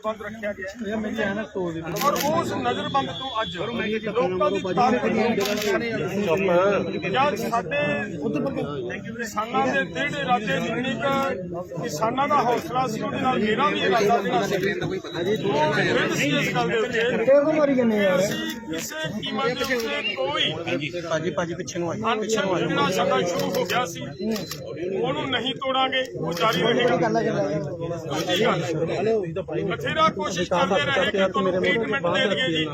ਨਜ਼ਰਬੰਦ ਰੱਖਿਆ ਗਿਆ ਹੈ। ਔਰ ਉਸ ਨਜ਼ਰਬੰਦ ਤੋਂ ਅੱਜ ਲੋਕਾਂ ਦੀ ਤਾਕਤ ਜਦ ਸਾਡੇ ਕਿਸਾਨਾਂ ਦੇ ਦਿਲ ਇਰਾਦੇ ਜਿੰਨੀ ਕੁ ਕਿਸਾਨਾਂ ਦਾ ਹੌਸਲਾ ਸੀ ਉਹਦੇ ਨਾਲ ਮੇਰਾ ਵੀ ਇਰਾਦਾ ਜਿਹੜਾ ਸੀ। ਉਹ ਫਿਰ ਸੀ ਇਸ ਗੱਲ ਦੇ ਉੱਤੇ। ਕਿਸੇ ਕੀਮਤ ਦੇ ਉੱਤੇ ਕੋਈ ਭਾਜੀ ਭਾਜੀ ਪਿੱਛੇ ਨੂੰ ਆਈ ਅਨਸ਼ਨ ਜਿਹੜਾ ਸਾਡਾ ਸ਼ੁਰੂ ਹੋ ਗਿਆ ਸੀ ਉਹਨੂੰ ਨਹੀਂ ਤੋੜਾਂਗੇ। ਉਹ ਜਾਰੀ ਰਹੇਗਾ। ਦੂਜੀ ਗੱਲ ਬਥੇਰਾ ਕੋਸ਼ਿਸ਼ ਕਰਦੇ ਰਹੇ ਕਿ ਤੁਹਾਨੂੰ ਟ੍ਰੀਟਮੈਂਟ ਦੇ ਲਈਏ ਜੀ।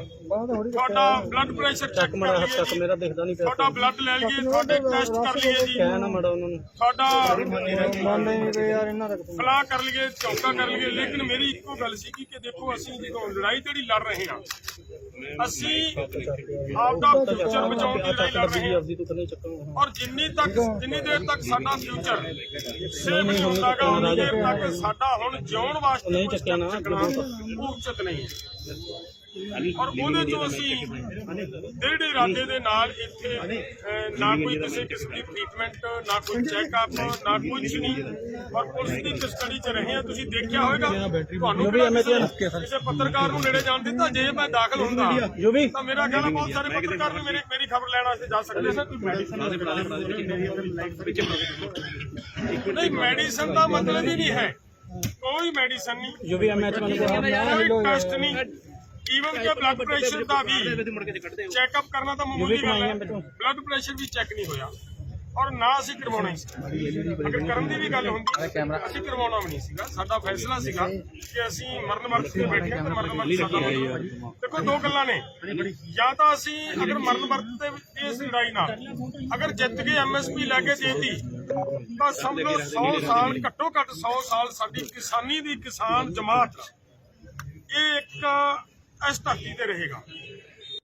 ਤੁਹਾਡਾ ਬਲੱਡ ਪ੍ਰੈਸ਼ਰ ਚੈੱਕ ਕਰ ਮੜਾ ਲਈਏ ਜੀ। ਮੇਰਾ ਦਿਖਦਾ ਨਹੀਂ ਪਿਆ ਤੁਹਾਡਾ ਬਲੱਡ ਲੈ ਲਈਏ ਤੁਹਾਡੇ ਟੈਸਟ ਕਰ ਲਈਏ ਜੀ। ਕਹਿ ਨਾ ਮੜਾ ਉਹਨਾਂ ਨੂੰ। ਤੁਹਾਡਾ ਮੰਨਦੇ ਨਹੀਂ ਤੇ ਯਾਰ ਇਹਨਾਂ ਦਾ ਫਲਾ ਕਰ ਲਈਏ ਚੌਕਾ ਕਰ ਲਈਏ ਲੇਕਿਨ ਮੇਰੀ ਇੱਕੋ ਗੱਲ ਸੀ ਕਿ ਦੇਖੋ ਅਸੀਂ ਜਦੋਂ ਲੜਾਈ ਜਿਹੜੀ ਲੜ ਰਹੇ ਹਾਂ ਅਸੀਂ ਆਪਦਾ ਫਿਊਚਰ ਬਚਾਉਣ ਦੀ ਲੜਾਈ ਲੜ ਰਹੇ ਹਾਂ ਔਰ ਜਿੰਨੀ ਤੱਕ ਜਿੰਨੀ ਦੇਰ ਤੱਕ ਸਾਡਾ ਫਿਊਚਰ ਸੇਵ ਨਹੀਂ ਹੁੰਦਾਗਾ ਉਨੀ ਦੇਰ ਤੱਕ ਸਾਡਾ ਹੁਣ ਜਿਉਣ ਵਾਸਤੇ ਨਹੀਂ ਚੱਕਿਆ ਨਾ, ਉਹ ਉਚਿਤ ਨਹੀਂ ਹੈ। ਔਰ ਉਹਦੇ ਤੋਂ ਅਸੀਂ ਦਿਲ ਦੇ ਇਰਾਦੇ ਦੇ ਨਾਲ ਇੱਥੇ ਨਾ ਕੋਈ ਕਿਸੇ ਕਿਸਮ ਦੀ ਟ੍ਰੀਟਮੈਂਟ ਨਾ ਕੋਈ ਚੈੱਕਅਪ ਨਾ ਕੁਝ ਨਹੀਂ ਔਰ ਪੁਲਿਸ ਦੀ ਕਸਟਡੀ 'ਚ ਰਹੇ ਆ। ਤੁਸੀਂ ਦੇਖਿਆ ਹੋਵੇਗਾ ਤੁਹਾਨੂੰ ਕਿਸੇ ਕਿਸੇ ਪੱਤਰਕਾਰ ਨੂੰ ਨੇੜੇ ਜਾਣ ਦਿੱਤਾ ਜੇ ਮੈਂ ਦਾਖਲ ਹੁੰਦਾ ਤਾਂ ਮੇਰਾ ਖਿਆਲ ਬਹੁਤ ਸਾਰੇ ਪੱਤਰਕਾਰ ਨੇ ਮੇਰੀ ਮੇਰੀ ਖਬਰ ਲੈਣ ਵਾਸਤੇ ਜਾ ਸਕਦੇ ਸਨ ਕੋਈ ਮੈਡੀਸਨ ਨਹੀਂ ਮੈਡੀਸਨ ਦਾ ਮਤਲਬ ਹੀ ਨਹੀਂ ਹੈ। ਕੋਈ ਮੈਡੀਸਨ ਨਹੀਂ। ਜੋ ਵੀ ਐਮਐਚ ਮੈਨੂੰ ਕੋਈ ਟੈਸਟ ਨਹੀਂ। ਈਵਨ ਕਿ ਬਲੱਡ ਪ੍ਰੈਸ਼ਰ ਦਾ ਵੀ ਚੈੱਕਅਪ ਕਰਨਾ ਤਾਂ ਮਾਮੂਲੀ ਗੱਲ ਹੈ। ਬਲੱਡ ਪ੍ਰੈਸ਼ਰ ਵੀ ਚੈੱਕ ਨਹੀਂ ਹੋਇਆ। ਔਰ ਨਾ ਅਸੀਂ ਕਰਵਾਉਣਾ ਹੀ ਸੀ। ਅਗਰ ਕਰਨ ਦੀ ਵੀ ਗੱਲ ਹੁੰਦੀ ਅਸੀਂ ਕਰਵਾਉਣਾ ਵੀ ਨਹੀਂ ਸੀਗਾ। ਸਾਡਾ ਫੈਸਲਾ ਸੀਗਾ ਕਿ ਅਸੀਂ ਮਰਨ ਮਰਦ ਤੇ ਬੈਠੇ ਹਾਂ ਤੇ ਮਰਨ ਮਰਦ ਸਾਡਾ। ਦੇਖੋ ਦੋ ਗੱਲਾਂ ਨੇ। ਜਾਂ ਤਾਂ ਅਸੀਂ ਅਗਰ ਮਰਨ ਮਰਦ ਤੇ ਇਸ ਲੜਾਈ ਨਾਲ ਅਗਰ ਜਿੱਤ ਕੇ ਐਮਐਸਪੀ ਲੈ ਕੇ ਦੇਤੀ ਤਾਂ ਸਮਝ ਲਓ 100 ਸਾਲ ਘੱਟੋ ਘੱਟ 100 ਸਾਲ ਸਾਡੀ ਕਿਸਾਨੀ ਦੀ ਕਿਸਾਨ ਜਮਾਤ ਇਹ ਇੱਕ ਇਸ ਧਰਤੀ ਤੇ ਰਹੇਗਾ।